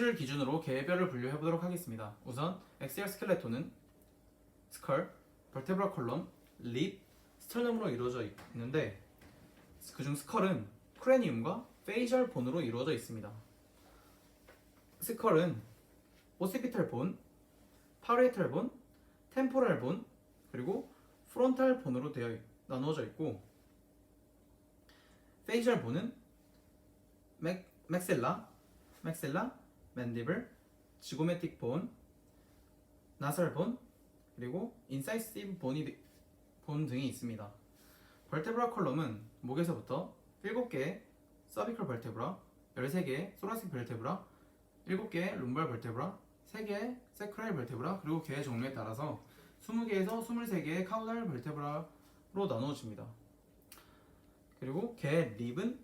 를 기준으로 개별을 분류해 보도록 하겠습니다. 우선 엑셀 스켈레톤은 스컬, 벌테브라 컬럼, 립, 스털넘으로 이루어져 있는데 그중 스컬은 크레니움과 페이셜 본으로 이루어져 있습니다. 스컬은 오시피탈 본, 파레이탈 본, 템포랄 본, 그리고 프론탈 본으로 되어 있- 나누어져 있고 페이셜 본은 맥, 맥셀라, 맥셀라, 맨디블, 지고메틱 본, 나설 본, 그리고 인사이시브 본이 본 등이 있습니다. 벌테브라 컬럼은 목에서부터 7개의 서비컬 벌테브라, 13개의 소라식 벌테브라, 7개의 룸발 벌테브라, 3개의 세크라일 벌테브라, 그리고 개의 종류에 따라서 20개에서 23개의 카우달 벌테브라로 나누어집니다. 그리고 개 립은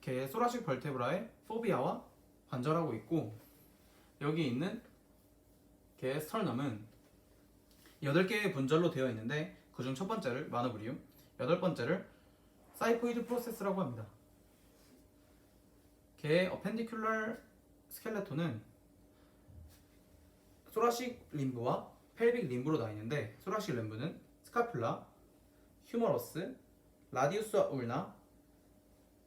개 소라식 벌테브라의 포비아와 관절하고 있고 여기 있는 개 스털넘은 8개의 분절로 되어 있는데 그중 첫 번째를 마노브리움, 여덟 번째를 사이포이드 프로세스라고 합니다. 개의 어펜디큘러 스켈레톤은 소라식 림브와 펠빅 림브로 나뉘는데 소라식 림브는 스카플라, 휴머러스, 라디우스와 울나,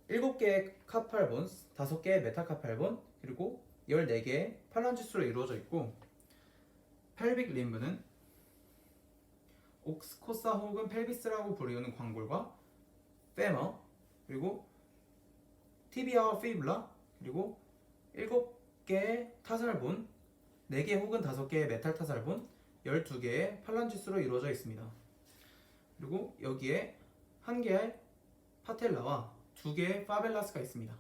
7개의 카팔본, 5개의 메타카팔본, 그리고 14개의 팔란지스로 이루어져 있고 펠빅 림브는 옥스코사 혹은 펠비스라고 부르는 광골과 페머 그리고 티비아와 피블라 그리고 7개의 타살본 4개 혹은 5개의 메탈 타살본 12개의 팔란지스로 이루어져 있습니다. 그리고 여기에 한 개의 파텔라와 두 개의 파벨라스가 있습니다.